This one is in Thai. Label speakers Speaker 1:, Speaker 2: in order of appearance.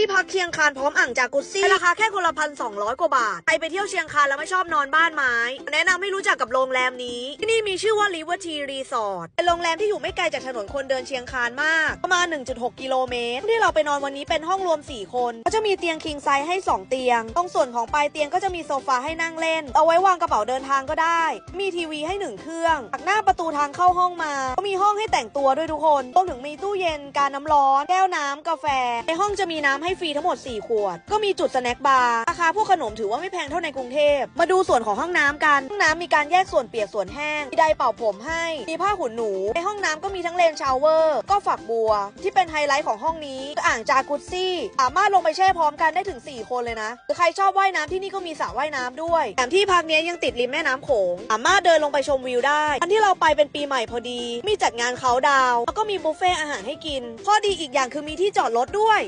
Speaker 1: ที่พักเชียงคานพร้อมอ่างจากุซซี่ราคาแค่คนละพันสองร้อยกว่าบาท ใครไปเที่ยวเชียงคานแล้วไม่ชอบนอนบ้านไม้ แนะนำให้รู้จักกับโรงแรมนี้ ที่นี่มีชื่อว่า River Tea Resort เป็นโรงแรมที่อยู่ไม่ไกลจากถนนคนเดินเชียงคานมาก ประมาณ 1.6 กิโลเมตร ที่เราไปนอนวันนี้เป็นห้องรวม 4 คนก็จะมีเตียงคิงไซส์ให้ 2 เตียง ตรงส่วนของปลายเตียงก็จะมีโซฟาให้นั่งเล่น เอาไว้วางกระเป๋าเดินทางก็ได้ มีทีวีให้หนึ่งเครื่องจากหน้าประตูทางเข้าห้องมา ก็มีห้องให้แต่งตัวด้วยทุกคนรวมถึงมีตู้เย็นการน้ำร้อน แก้วน้ำกาแฟ ในห้องจะมีน้ำใให้ฟรีทั้งหมด 4 ขวด ก็มีจุดสแน็คบาร์ราคาพวกขนมถือว่าไม่แพงเท่าในกรุงเทพ มาดูส่วนของห้องน้ำกัน ห้องน้ำมีการแยกส่วนเปียกส่วนแห้ง มีไดร์เป่าผมให้ มีผ้าขนหนู ในห้องน้ำก็มีทั้งเลนชาวเวอร์ ก็ฝักบัว ที่เป็นไฮไลท์ของห้องนี้คืออ่างจากุซซี่ สามารถลงไปแช่พร้อมกันได้ถึง 4 คนเลยนะหรือใครชอบว่ายน้ำที่นี่ก็มีสระว่ายน้ำด้วยแถมที่พักนี้ยังติดริมแม่น้ำโขง สามารถเดินลงไปชมวิวได้ อันที่เราไปเป็นปีใหม่พอดี มีจัดงานเขาดาว แล้วก็มีบุฟเฟ่อาหารให้กิน ข้อดีอีกอย่างคือมีที่จอดรถด้วย